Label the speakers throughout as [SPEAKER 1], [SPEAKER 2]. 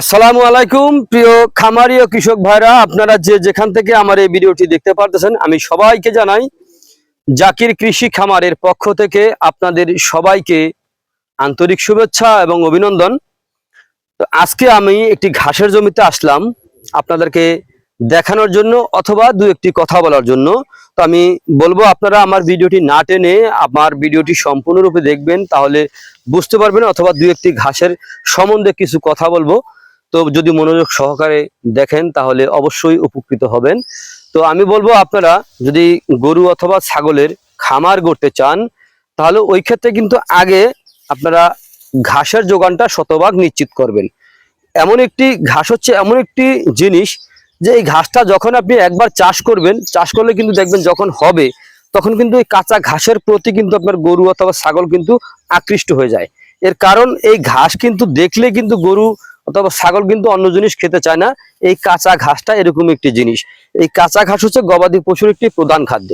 [SPEAKER 1] আসসালামু আলাইকুম, প্রিয় খামারি ও কৃষক ভাইরা, আপনারা যে যেখান থেকে আমার এই ভিডিওটি দেখতে পারতেছেন, আমি সবাইকে জানাই, জাকির কৃষি খামারের পক্ষ থেকে আপনাদের সবাইকে আন্তরিক শুভেচ্ছা এবং অভিনন্দন। তো আজকে আমি একটি ঘাসের জমিতে আসলাম, আপনাদেরকে দেখানোর জন্য অথবা দু একটি কথা বলার জন্য। তো আমি বলব, আপনারা আমার ভিডিওটি না টেনে আমার ভিডিওটি সম্পূর্ণরূপে দেখবেন, তাহলে বুঝতে পারবেন অথবা দু একটি ঘাসের সম্বন্ধে কিছু কথা বলব। তো যদি মনোযোগ সহকারে দেখেন, তাহলে অবশ্যই উপকৃত হবেন। তো আমি বলব, আপনারা যদি গরু অথবা ছাগলের খামার গড়তে চান, তাহলে ওই ক্ষেত্রে কিন্তু আগে আপনারা ঘাসের যোগানটা শতভাগ নিশ্চিত করবেন। এমন একটি ঘাস হচ্ছে এমন একটি জিনিস যে এই ঘাসটা যখন আপনি একবার চাষ করবেন, চাষ করলে কিন্তু দেখবেন যখন হবে, তখন কিন্তু এই কাঁচা ঘাসের প্রতি কিন্তু আপনার গরু অথবা ছাগল কিন্তু আকৃষ্ট হয়ে যায়। এর কারণ, এই ঘাস কিন্তু দেখলে কিন্তু গরু অথবা ছাগল কিন্তু অন্য জিনিস খেতে চায় না। এই কাঁচা ঘাসটা এরকম একটি জিনিস। এই কাঁচা ঘাস হচ্ছে গবাদি পশুর একটি প্রধান খাদ্য।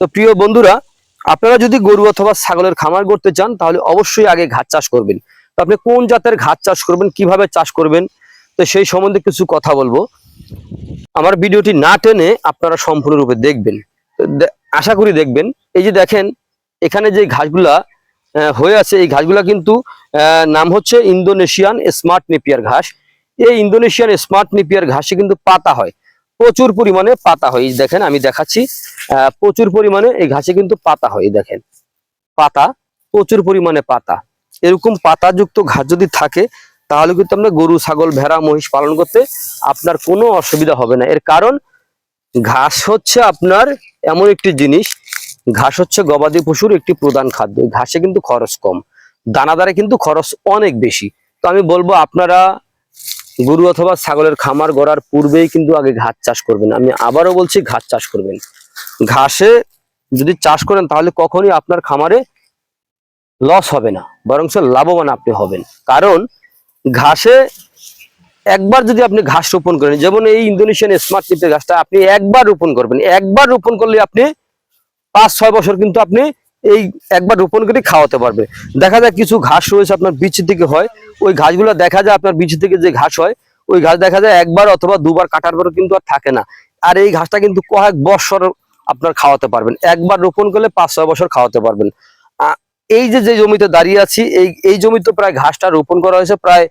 [SPEAKER 1] তো প্রিয় বন্ধুরা, আপনারা যদি গরু অথবা ছাগলের খামার করতে চান, তাহলে অবশ্যই আগে ঘাস চাষ করবেন। তো আপনি কোন জাতের ঘাস চাষ করবেন, কীভাবে চাষ করবেন, তো সেই সম্বন্ধে কিছু কথা বলব। আমার ভিডিওটি না টেনে আপনারা সম্পূর্ণরূপে দেখবেন। আশা করি দেখবেন। এই যে দেখেন, এখানে যে ঘাসগুলা হয়ে আছে। এই ঘাসগুলা কিন্তু নাম হচ্ছে ইন্দোনেশিয়ান স্মার্ট নেপিয়ার ঘাস। এই ইন্দোনেশিয়ান স্মার্ট নেপিয়ার ঘাসে কিন্তু পাতা হয়। প্রচুর পরিমাণে পাতা হয়। দেখেন, আমি দেখাচ্ছি। প্রচুর পরিমাণে এই ঘাসে কিন্তু পাতা হয়। দেখেন, পাতা, প্রচুর পরিমাণে পাতা। এরকম পাতাযুক্ত ঘাস যদি থাকে, তাহলে কিন্তু আপনার গরু, ছাগল, ভেড়া, মহিষ পালন করতে আপনার কোনো অসুবিধা হবে না। এর কারণ, ঘাস হচ্ছে আপনার এমন একটি জিনিস ঘাস হচ্ছে গবাদি পশুর একটি প্রধান খাদ্য। ঘাসে কিন্তু খরচ কম। দানাদারে কিন্তু খরচ অনেক বেশি। তো আমি বলব, আপনারা গরু অথবা ছাগলের খামার গড়ার পূর্বেই কিন্তু আগে ঘাস চাষ করবেন। আমি আবারও বলছি, ঘাস চাষ করবেন। ঘাসে যদি চাষ করেন, তাহলে কখনই আপনার খামারে লস হবে না বরং লাভবান আপনি হবেন। কারণ ঘাসে একবার যদি আপনি ঘাস রোপণ করেন, যেমন এই ইন্দোনেশিয়ান স্মার্ট চিপের ঘাসটা আপনি একবার রোপণ করবেন। একবার রোপণ করলে আপনি পাঁচ, ছয় বছর কিন্তু আপনি এই একবার রোপণ করে খাওয়াতে পারবে। দেখা যায় কিছু ঘাস রয়েছে আপনার বীজ থেকে হয়, ওই ঘাসগুলো দেখা যায় আপনার বীজ থেকে যে ঘাস হয়, ওই ঘাস দেখা যায় একবার অথবা দুবার কাটার পরে কিন্তু আর থাকে না। আর এই ঘাসটা কিন্তু কয়েক বছর আপনার খাওয়াতে পারবেন। একবার রোপণ করলে পাঁচ, ছয় বছর খাওয়াতে পারবেন। এই যে যে জমিতে দাঁড়িয়ে আছি, এই এই জমিতে প্রায় ঘাসটা রোপণ করা হয়েছে প্রায়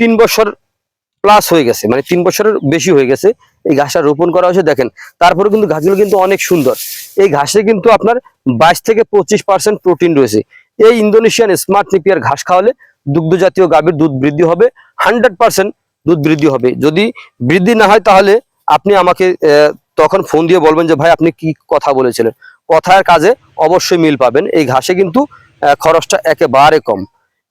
[SPEAKER 1] তিন বছর প্লাস হয়ে গেছে মানে তিন বছরের বেশি হয়ে গেছে। এই ঘাসটা রোপণ করা হয়েছে, দেখেন। তারপরে কিন্তু ঘাসগুলো কিন্তু অনেক সুন্দর। এই ঘাসে কিন্তু আপনার বাইশ থেকে পঁচিশ পার্সেন্ট প্রোটিন রয়েছে। এই ইন্দোনেশিয়ান স্মার্ট নিপিয়ার ঘাস খাওয়ালে দুগ্ধ জাতীয় গাভীর দুধ বৃদ্ধি হবে, হান্ড্রেড পার্সেন্ট দুধ বৃদ্ধি হবে। যদি বৃদ্ধি না হয় তাহলে আপনি আমাকে তখন ফোন দিয়ে বলবেন যে, ভাই, আপনি কি কথা বলেছিলেন? কথার কাজে অবশ্যই মিল পাবেন। এই ঘাসে কিন্তু খরচটা একেবারে কম।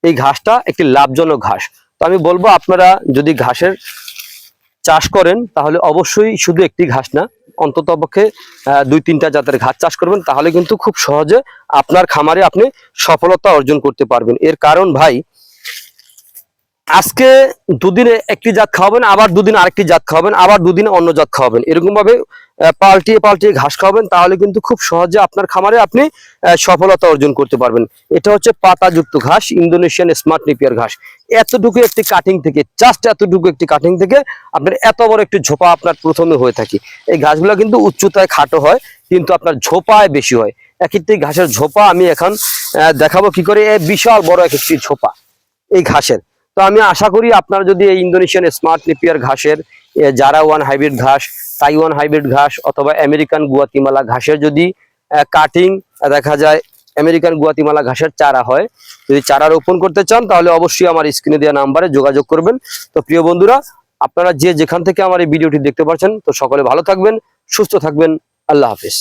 [SPEAKER 1] এই ঘাসটা একটি লাভজনক ঘাস। তো আমি বলব, আপনারা যদি ঘাসের চাষ করেন, তাহলে অবশ্যই শুধু একটি ঘাস না অন্তত পক্ষে দুই তিনটা জাতের ঘাস চাষ করবেন, তাহলে কিন্তু খুব সহজে আপনার খামারে আপনি সফলতা অর্জন করতে পারবেন। এর কারণ ভাই আজকে দুদিনে একটি জাত খাওয়াবেন, আবার দুদিন আরেকটি জাত খাওয়াবেন, আবার দুদিনে অন্য জাত খাওয়াবেন। এরকম ভাবে পাল্টিয়ে পাল্টিয়ে ঘাস খাওয়াবেন, তাহলে কিন্তু খুব সহজে আপনার খামারে আপনি সফলতা অর্জন করতে পারবেন। এটা হচ্ছে পাতাযুক্ত ঘাস, ইন্দোনেশিয়ান স্মার্ট নিপিয়ার ঘাস। এতটুকু একটি কাটিং থেকে জাস্ট এতটুকু একটি কাটিং থেকে আপনার এত বড় একটি ঝোপা আপনার প্রথমে হয়ে থাকে। এই ঘাসগুলো কিন্তু উচ্চতায় খাটো হয়, কিন্তু আপনার ঝোপায় বেশি হয়। এক একটি ঘাসের ঝোপা আমি এখন দেখাবো কি করে বিশাল বড় এক একটি ঝোপা। এই ঘাসের। তো আমি আশা করি আপনারা যদি এই ইন্দোনেশিয়ান স্মার্ট নেপিয়ার ঘাসের জারা ওয়ান হাইব্রিড ঘাস তাইওয়ান হাইব্রিড ঘাস অথবা আমেরিকান গুয়াতিমালা ঘাসের যদি কাটিং দেখা যায় আমেরিকান গুয়াতিমালা ঘাসের চারা হয়, যদি চারা রোপণ করতে চান তাহলে অবশ্যই আমার স্ক্রিনে দেওয়া নাম্বারে যোগাযোগ করবেন। তো প্রিয় বন্ধুরা, আপনারা যে যেখান থেকে আমার এই ভিডিওটি দেখতে পাচ্ছেন, তো সকলে ভালো থাকবেন, সুস্থ থাকবেন, আল্লাহ হাফিজ।